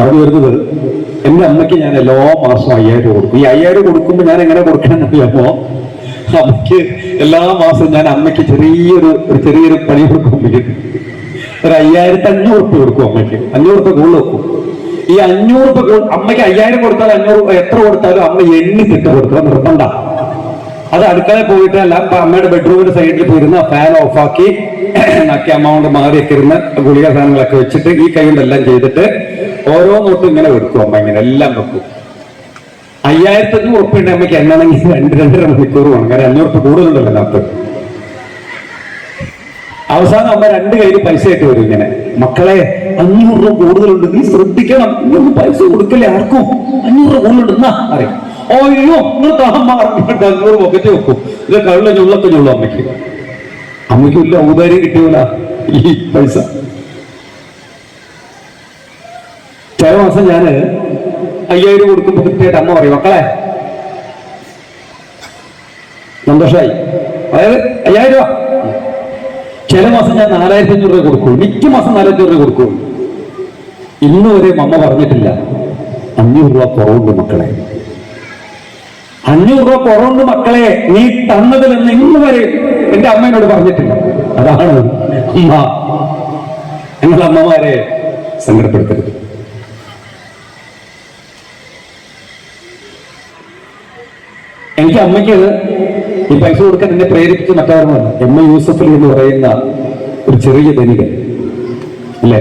പറഞ്ഞു വരുന്നത് എന്റെ അമ്മയ്ക്ക് ഞാൻ എല്ലാ മാസവും അയ്യായിരം കൊടുക്കും. ഈ അയ്യായിരം കൊടുക്കുമ്പോൾ ഞാൻ എങ്ങനെ കൊടുക്കണം അറിയാമോ അമ്മയ്ക്ക് എല്ലാ മാസവും ഞാൻ അമ്മയ്ക്ക് ചെറിയൊരു ഒരു ചെറിയൊരു പണി കൊടുക്കും ഒരു അയ്യായിരത്തി അഞ്ഞൂറ് ഉറുപ്പ് കൊടുക്കും അമ്മയ്ക്ക്. അഞ്ഞൂറ് ഉറുപ്പ് കൂടുതൽ വെക്കും ഈ അഞ്ഞൂറ് ഉറുപ്പ് അമ്മയ്ക്ക് അയ്യായിരം കൊടുത്താൽ അഞ്ഞൂറ് എത്ര കൊടുത്താലും അമ്മ എണ്ണി തിട്ട് കൊടുക്കുക നിർബന്ധ. അത് അടുക്കളയിൽ പോയിട്ട് അല്ല അമ്മയുടെ ബെഡ്റൂമിന്റെ സൈഡിൽ പോയിരുന്ന ഫാൻ ഓഫാക്കി അമ്മ കൊണ്ട് മാറിയൊക്കെ ഇരുന്ന് ഗുളിക സാധനങ്ങളൊക്കെ വെച്ചിട്ട് ഈ കൈ കൊണ്ടെല്ലാം ചെയ്തിട്ട് ഓരോ നോട്ടും ഇങ്ങനെ വെക്കും അമ്മ ഇങ്ങനെ എല്ലാം വെക്കും. അയ്യായിരത്തി അഞ്ഞൂറ് അമ്മയ്ക്ക് എന്നാണെങ്കിൽ രണ്ട് രണ്ടര മണിക്കൂർ വേണം. കാരണം അഞ്ഞൂറ് കൂടുതലുണ്ടല്ലോ അതിനകത്ത് അവസാനം അമ്മ രണ്ട് കയ്യിൽ പൈസ ആയിട്ട് വരും ഇങ്ങനെ. മക്കളെ അഞ്ഞൂറ് രൂപ കൂടുതലുണ്ട്. നീ ശ്രദ്ധിക്കണം. നീ പൈസ കൊടുക്കില്ല ആർക്കും. അഞ്ഞൂറ് രൂപ കൂടുതലുണ്ട്. എന്നാ? അയ്യോ നിങ്ങൾ താമ അറിഞ്ഞിട്ട് അഞ്ഞൂറ് പൊക്കറ്റ് വെക്കും. ഇത് കള്ള ഞുള്ളൊക്കെ ഞുള്ളു അമ്മയ്ക്ക്. അമ്മയ്ക്ക് ഇല്ല ഔദാര്യം കിട്ടിയല്ല ഈ പൈസ? ചില മാസം ഞാൻ അയ്യായിരം കൊടുക്കുമ്പോ കൃത്യമായിട്ട് അമ്മ പറയും മക്കളെ സന്തോഷമായി അതായത് അയ്യായിരം രൂപ. ചില മാസം ഞാൻ നാലായിരത്തി അഞ്ഞൂറ് രൂപ കൊടുക്കും മിക്ക മാസം നാലായിരത്തി രൂപ കൊടുക്കും ഇന്ന് വരെ മമ്മ പറഞ്ഞിട്ടില്ല അഞ്ഞൂറ് രൂപ കുറവുണ്ട് മക്കളെ. അഞ്ഞൂറ് രൂപ കുറവുണ്ട് മക്കളെ. നീ തന്നതിൽ നിന്ന് ഇന്ന് വരെ എന്റെ അമ്മേനോട് പറഞ്ഞിട്ടില്ല. അതാണ് അമ്മ. നിങ്ങൾ അമ്മമാരെ സങ്കടപ്പെടുത്തരുത്. എനിക്ക് അമ്മയ്ക്ക് ഈ പൈസ കൊടുക്കാൻ എന്നെ പ്രേരിപ്പിച്ച മറ്റാരുമാണ് എം എ യൂസഫ് എന്ന് പറയുന്ന ഒരു ചെറിയ ധനികൻ. അല്ലേ?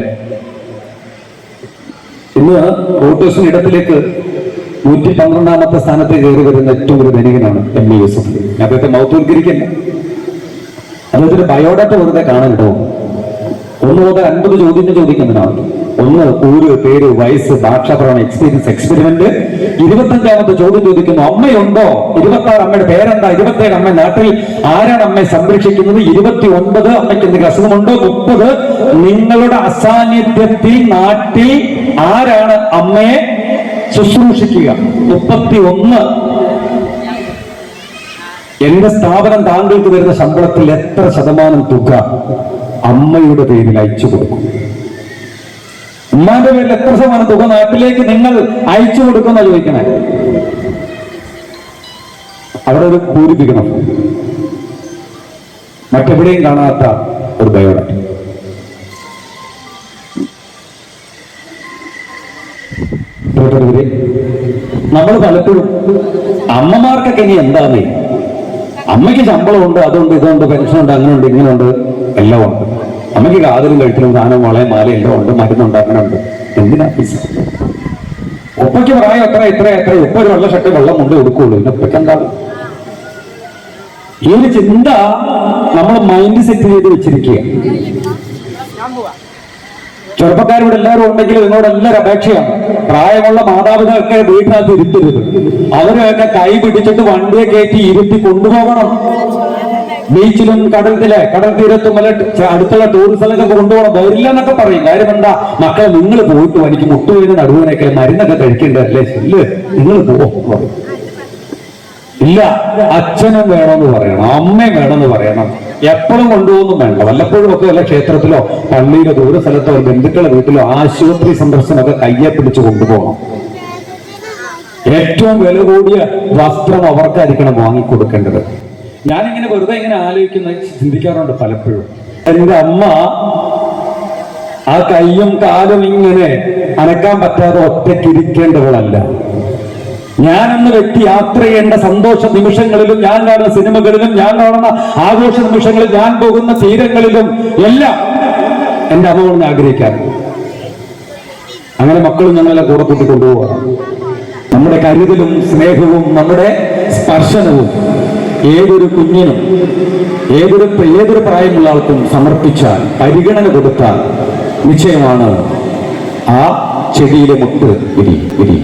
ഇന്ന് വോട്ടേഴ്സിന് ഇടത്തിലേക്ക് നൂറ്റി പന്ത്രണ്ടാമത്തെ സ്ഥാനത്ത് കയറി വരുന്ന ഏറ്റവും ഒരു ധനികനാണ് എം എ യൂസഫ് അദ്ദേഹത്തെ മൗത്തോൽക്കരിക്കല്ല അദ്ദേഹത്തിന്റെ ബയോഡാറ്റ വെറുതെ കാണാനിടവും ഒന്ന് മുതൽ അൻപത് ചോദ്യങ്ങൾ ചോദിക്കുന്നതിനാണ് ഒന്ന് ഊര് പേര് വയസ്സ് ഭാഷാപ്രവണ എക്സ്പീരിയൻസ് എക്സ്പെരിമെന്റ് ഇരുപത്തഞ്ചാമത്തെ ചോദ്യം ചോദിക്കുന്നു അമ്മയുണ്ടോ? ഇരുപത്തി ആറ് അമ്മയുടെ പേരെന്താ? ഇരുപത്തേഴ് അമ്മ നാട്ടിൽ ആരാണ് അമ്മയെ സംരക്ഷിക്കുന്നത്? ഇരുപത്തി ഒൻപത് അമ്മയ്ക്ക് എന്തെങ്കിലും അസുഖമുണ്ടോ? മുപ്പത്. നിങ്ങളുടെ അസാന്നിധ്യത്തിൽ നാട്ടിൽ ആരാണ് അമ്മയെ ശുശ്രൂഷിക്കുക? മുപ്പത്തി ഒന്ന് എന്റെ സ്ഥാപനം താങ്കൾക്ക് വരുന്ന ശമ്പളത്തിൽ എത്ര ശതമാനം തുക അമ്മയുടെ പേരിൽ അയച്ചു കൊടുക്കും? ഉമ്മാന്റെ പേരിൽ എത്ര ശതമാനം തുക നാട്ടിലേക്ക് നിങ്ങൾ അയച്ചു കൊടുക്കുന്ന ചോദിക്കണേ? അവിടെ ഒരു പൂരിപ്പിക്കണം. മറ്റെവിടെയും കാണാത്ത ഒരു ബയോഡാറ്റ. നമ്മൾ പലപ്പോഴും അമ്മമാർക്കൊക്കെ ഇനി എന്താന്നേ? അമ്മയ്ക്ക് ശമ്പളമുണ്ട് അതുണ്ട് ഇതുണ്ട് പെൻഷനുണ്ട് അങ്ങനെയുണ്ട് ഇങ്ങനെയുണ്ട് എല്ലാം ഉണ്ട് അമ്മയ്ക്ക് കാതലും കഴുത്തിലും സാധനം വളയും മാല എല്ലാം ഉണ്ട് മരുന്നുണ്ടാക്കണുണ്ട് എന്തിനാ പൈസ? ഉപ്പയ്ക്ക് പ്രായം എത്ര എത്ര എത്ര? ഉപ്പ ഒരു വെള്ള ഷർട്ട് വെള്ളം കൊണ്ട് കൊടുക്കുള്ളൂ. പിന്നെ ഉപ്പയ്ക്ക് എന്താകും ഈ ഒരു ചിന്ത നമ്മൾ മൈൻഡ് സെറ്റ് ചെയ്ത് വെച്ചിരിക്കുക ചെറുപ്പക്കാരോട് എല്ലാവരും ഉണ്ടെങ്കിൽ നിങ്ങളോട് എല്ലാവരും അപേക്ഷയാണ്. പ്രായമുള്ള മാതാപിതാക്കളെ വീട്ടിനകത്ത് ഇരുത്തരുത്. അവരെയൊക്കെ കൈ പിടിച്ചിട്ട് വണ്ടിയെ കയറ്റി ഇരുത്തി കൊണ്ടുപോകണം. ബീച്ചിലും കടൽത്തിലെ കടൽ തീരത്തും അടുത്തുള്ള ടൂറിസത്തിലൊക്കെ കൊണ്ടുപോകണം. വരില്ല എന്നൊക്കെ പറയും. കാര്യം എന്താ? മക്കളെ നിങ്ങൾ പോയിട്ട് എനിക്ക് മുട്ടുവേദന നടുവിനൊക്കെ മരുന്നൊക്കെ കഴിക്കേണ്ടതല്ലേ ഇല്ല? നിങ്ങൾ പോകും ഇല്ല അച്ഛനും വേണമെന്ന് പറയണം. അമ്മയും വേണമെന്ന് പറയണം. എപ്പോഴും കൊണ്ടുപോകുന്നു വേണ്ട. വല്ലപ്പോഴും ഒക്കെ വല്ല ക്ഷേത്രത്തിലോ പള്ളിയിലോ ദൂര സ്ഥലത്തോ ബന്ധുക്കളുടെ വീട്ടിലോ ആശുപത്രി സന്ദർശനമൊക്കെ കയ്യെ പിടിച്ച് കൊണ്ടുപോകണം. ഏറ്റവും വില കൂടിയ വസ്ത്രം അവർക്കായിരിക്കണം വാങ്ങിക്കൊടുക്കേണ്ടത്. ഞാനിങ്ങനെ വെറുതെ ഇങ്ങനെ ആലോചിക്കുന്ന ചിന്തിക്കാറുണ്ട് പലപ്പോഴും. എന്റെ അമ്മ ആ കയ്യും കാലും ഇങ്ങനെ അനക്കാൻ പറ്റാതെ ഞാൻ എന്ന വ്യക്തി യാത്ര ചെയ്യേണ്ട സന്തോഷ നിമിഷങ്ങളിലും ഞാൻ കാണുന്ന സിനിമകളിലും ഞാൻ കാണുന്ന ആഘോഷ നിമിഷങ്ങളിൽ ഞാൻ പോകുന്ന തീരങ്ങളിലും എല്ലാം എന്റെ അമ്മ കൊണ്ട് ആഗ്രഹിക്കാൻ. അങ്ങനെ മക്കളും ഞങ്ങളെ കൂടെ കൂട്ടി നമ്മുടെ കരുതലും സ്നേഹവും നമ്മുടെ സ്പർശനവും ഏതൊരു കുഞ്ഞിനും ഏതൊരു ഏതൊരു പ്രായമുള്ള ആൾക്കും സമർപ്പിച്ചാൽ പരിഗണന കൊടുത്ത നിശ്ചയമാണ് ആ ചെടിയിലെ മുട്ട് ഇരി വിരി